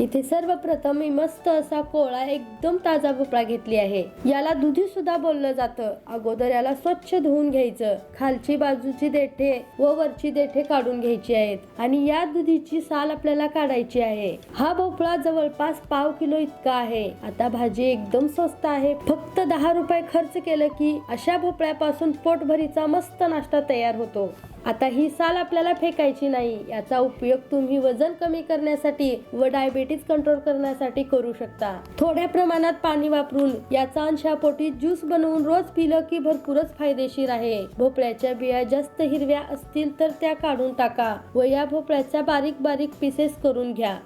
इथे सर्वप्रथम मी मस्त असा कोळा एकदम ताजा भोपळा घेतली आहे. याला दुधी सुद्धा बोललं जातं. अगोदर याला स्वच्छ धुवून घ्यायचं. खालची बाजूची देठे व वरची देठे काढून घ्यायची आहेत. आणि या दुधीची साल आपल्याला काढायची आहे. हा भोपळा जवळपास पाव किलो इतका आहे. आता भाजी एकदम स्वस्त आहे. फक्त दहा रुपये खर्च केलं की अशा भोपळ्यापासून पोटभरीचा मस्त नाश्ता तयार होतो. आता ही साल आपल्याला फेकायची नाही. याचा उपयोग तुम्ही वजन कमी करण्यासाठी व डायबिटीज कंट्रोल करण्यासाठी करू शकता. थोड्या प्रमाणात पाणी वापरून याचा अंशापोटी ज्यूस बनवून रोज पिलं की भरपूरच फायदेशीर आहे. भोपळ्याच्या बिया जास्त हिरव्या असतील तर त्या काढून टाका व या भोपळ्याच्या बारीक बारीक पीसेस करून घ्या.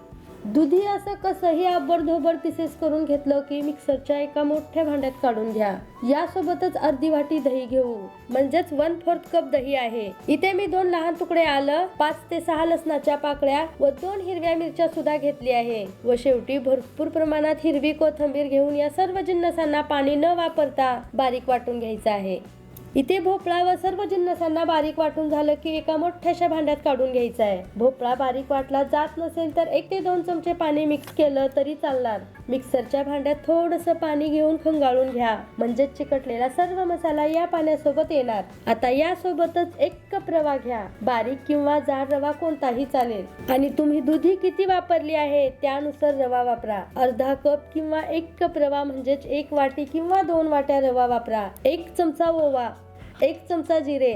दुधी असं कसंही आबडधोबड पिसेस करून घेतलं की मिक्सरच्या एका मोठ्या भांड्यात काढून घ्या. यासोबतच अर्धी वाटी दही घेऊ. म्हणजेच वन फोर्थ कप दही आहे. इथे मी दोन लहान तुकडे आलं पाच ते सहा लसणाच्या पाकळ्या व दोन हिरव्या मिरच्या सुद्धा घेतली आहे. व शेवटी भरपूर प्रमाणात हिरवी कोथिंबीर घेऊन या सर्व जिन्नसांना पाणी न वापरता बारीक वाटून घ्यायचं आहे. इथे भोपळा व सर्व जिन्नसांना बारीक वाटून झालं की एका मोठ्याशा भांड्यात काढून घ्यायचा आहे. भोपळा बारीक वाटला जात नसेल तर एक ते दोन चमचे पाणी मिक्स केलं तरी चालणार. मिक्सरच्या भांड्यात थोडस पाणी घेऊन खंगाळून घ्या. म्हणजेच चिकटलेला सर्व मसाला या पाण्यासोबत येणार. आता यासोबतच एक कप रवा घ्या. बारीक किंवा जाड रवा कोणताही चालेल. आणि तुम्ही दुधी किती वापरली आहे त्यानुसार रवा वापरा. अर्धा कप किंवा एक कप रवा म्हणजेच एक वाटी किंवा दोन वाट्या रवा वापरा. एक चमचा ओवा एक चमचा जिरे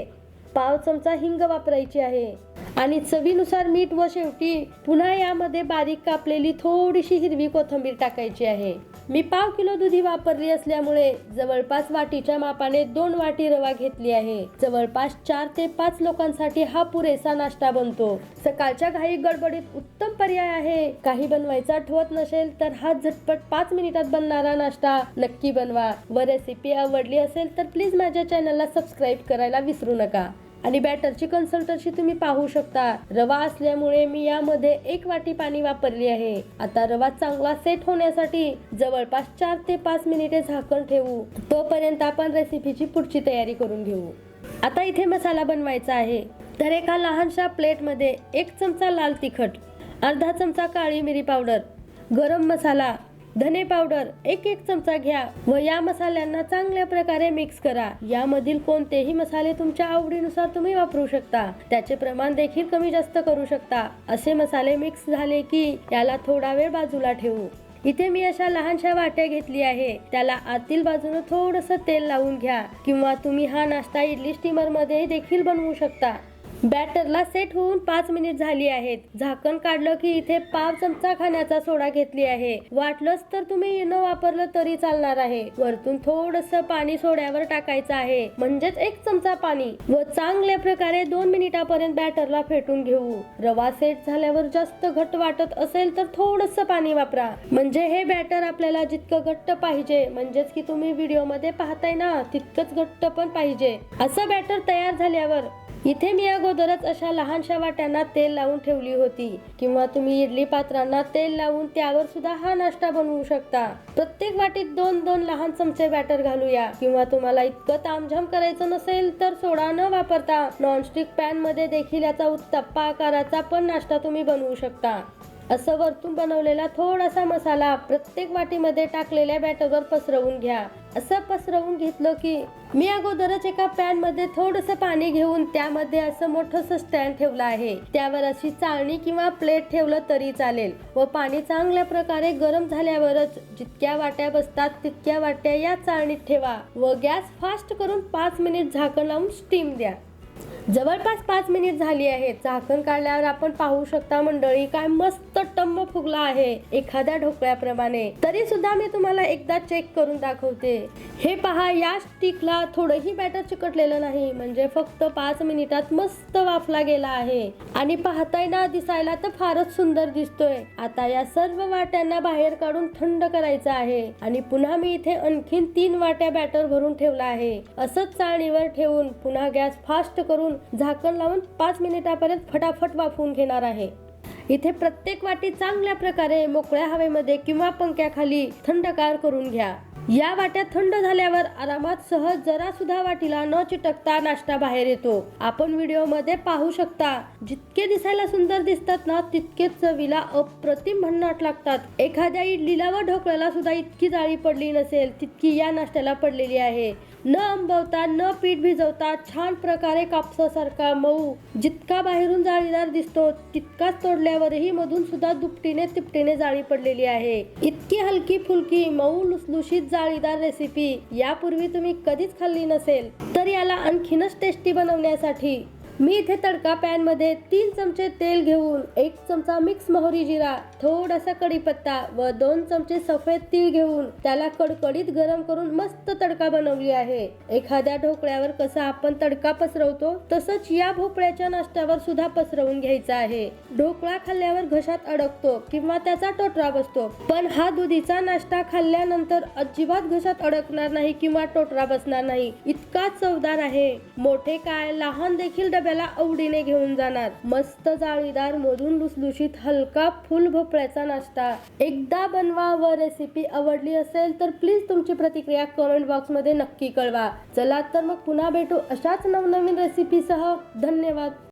पाव चमचा हिंग वापरायची आहे. आणि चवीनुसार मीठ व शेवटी पुन्हा यामध्ये बारीक कापलेली थोडीशी हिरवी कोथिंबीर टाकायची आहे. मी पाव किलो दुधी वापरली असल्यामुळे जवळपास वाटीच्या मापाने दोन वाटी रवा घेतली आहे. जवळपास चार ते पाच लोकांसाठी हा पुरेसा नाश्ता बनतो. सकाळच्या घाई गडबडीत उत्तम पर्याय आहे. काही बनवायचा आठवत नसेल तर हा झटपट पाच मिनिटात बनणारा नाश्ता नक्की बनवा. व रेसिपी आवडली असेल तर प्लीज माझ्या चॅनलला सबस्क्राईब करायला विसरू नका. आणि बॅटरची कन्सल्टन्सी तुम्ही पाहू शकता. रवा असल्यामुळे मी यामध्ये एक वाटी पाणी वापरली आहे. आता रवा चांगला सेट होण्यासाठी जवळपास चार ते पाच मिनिटे झाकण ठेवू. तोपर्यंत आपण रेसिपीची पुढची तयारी करून घेऊ. आता इथे मसाला बनवायचा आहे. तर एका लहानशा प्लेटमध्ये एक चमचा लाल तिखट अर्धा चमचा काळी मिरी पावडर गरम मसाला धने पावडर एक एक चमचा घ्या व या मसाल्यांना चांगल्या प्रकारे मिक्स करा. यामधील कोणतेही मसाले तुमच्या आवडीनुसार तुम्ही वापरू शकता. त्याचे प्रमाण देखील कमी जास्त करू शकता. असे मसाले मिक्स झाले की याला थोडा वेळ बाजूला ठेवू. इथे मी अशा लहानशा वाट्या घेतली आहे. त्याला आतील बाजूने थोडस तेल लावून घ्या किंवा तुम्ही हा नाश्ता इडली स्टीमरमध्ये देखील बनवू शकता. बॅटरला सेट होऊन पाच मिनिट झाली आहेत. झाकण काढलं की इथे पाव चमचा खाण्याचा सोडा घेतली आहे. वाटलंच तर तुम्ही न वापरलं तरी चालणार आहे. वरतून थोडस पाणी सोड्यावर टाकायचं आहे. म्हणजेच एक चमचा पाणी व चांगल्या प्रकारे दोन मिनिटापर्यंत बॅटरला फेटून घेऊ. रवा सेट झाल्यावर जास्त घट्ट वाटत असेल तर थोडस पाणी वापरा. म्हणजे हे बॅटर आपल्याला जितकं घट्ट पाहिजे म्हणजेच की तुम्ही व्हिडिओमध्ये पाहताय ना तितकंच घट्ट पण पाहिजे. असं बॅटर तयार झाल्यावर इथे मी अगोदरच अशा लहानशा वाट्यांना तेल लावून ठेवली होती. किंवा तुम्ही इडली पात्रांना तेल लावून त्यावर सुद्धा हा नाश्ता बनवू शकता. प्रत्येक वाटीत दोन दोन लहान चमचे बॅटर घालूया. किंवा तुम्हाला इतकं तामझाम करायचं नसेल तर सोडा न वापरता. नॉनस्टिक पॅनमध्ये देखील याचा उत्तप्पा आकाराचा पण नाश्ता तुम्ही बनवू शकता. असं वरतून बनवलेला थोडासा मसाला प्रत्येक वाटीमध्ये टाकलेल्या बॅटरवर पसरवून घ्या. असं पसरवून घेतलं की मी अगोदरच एका पॅनमध्ये थोडस पाणी घेऊन त्यामध्ये असं मोठस स्टँड ठेवलं आहे. त्यावर अशी चाळणी किंवा प्लेट ठेवलं तरी चालेल व पाणी चांगल्या प्रकारे गरम झाल्यावरच जितक्या वाट्या बसतात तितक्या वाट्या या चाळणीत ठेवा व गॅस फास्ट करून पाच मिनिट झाकण लावून स्टीम द्या. जवळपास पाच मिनिट झाली आहेत. झाकण काढल्यावर आपण पाहू शकता मंडळी काय मस्त टम्म फुगला आहे एखाद्या ढोकळ्याप्रमाणे. तरी सुद्धा मी तुम्हाला एकदा चेक करून दाखवते. हे पहा या स्टिकला थोडंही बॅटर चिकटलेलं नाही. म्हणजे फक्त पाच मिनिटात मस्त वाफला गेला आहे. आणि पाहताय ना दिसायला तर फारच सुंदर दिसतोय. आता या सर्व वाट्यांना बाहेर काढून थंड करायचं आहे. आणि पुन्हा मी इथे आणखीन तीन वाट्या बॅटर भरून ठेवला आहे. असंच चाळणीवर ठेवून पुन्हा गॅस फास्ट करून झाकण लावून पाच मिनिटापर्यंत फटाफट वाफवून घेणार आहे. इथे प्रत्येक वाटी चांगल्या प्रकारे मोकळ्या हवेमध्ये किंवा पंख्याखाली थंडगार करून घ्या. या वाट्या थंड झाल्यावर आरामात सहज जरा सुद्धा वाटीला न चिटकता नाश्ता बाहेर येतो. आपण व्हिडिओमध्ये पाहू शकता जितके दिसायला सुंदर दिसतात ना तितकेच चवीला अप्रतिम भन्नाट लागतात. एखाद्या इडलीला व ढोकळ्याला सुद्धा इतकी जाळी पडली नसेल तितकी या नाश्त्याला पडलेली आहे. न आंबवता न पीठ भिजवता छान प्रकारे कापसासारखा मऊ जितका बाहेरून जाळीदार दिसतो तितकाच तोडल्यावरही मधून सुद्धा दुपटीने तिपटीने जाळी पडलेली आहे. इतकी हलकी फुलकी मऊ लुसलुशीत जाळीदार रेसिपी यापूर्वी तुम्ही कधीच खाल्ली नसेल तर याला आणखीनच टेस्टी बनवण्यासाठी मी इथे तडका पॅनमध्ये तीन चमचे तेल घेऊन एक चमचा मिक्स मोहरी जिरा थोडासा कढीपत्ता व दोन चमचे सफेद तीळ घेऊन त्याला कडकडीत गरम करून मस्त तडका बनवली आहे. एखाद्या ढोकळ्यावर कसा आपण तडका पसरवतो तसंच या भोपळ्याच्या नाश्त्यावर सुद्धा पसरवून घ्यायचा आहे. ढोकळा खाल्ल्यावर घशात अडकतो किंवा त्याचा टोटरा बसतो पण हा दुधीचा नाश्ता खाल्ल्यानंतर अजिबात घशात अडकणार नाही किंवा टोटरा बसणार नाही. इतका चवदार आहे. मोठे काय लहान देखील डब्याला आवडीने घेऊन जाणार. मस्त जाळीदार मधून लुसलुशीत हलका फुल भोपळ्याचा नाश्ता. एकदा बनवा व रेसिपी आवडली असेल तर प्लीज तुमची प्रतिक्रिया कमेंट बॉक्समध्ये नक्की कळवा. चला तर मग पुन्हा भेटू अशाच नवनवीन रेसिपीसह धन्यवाद.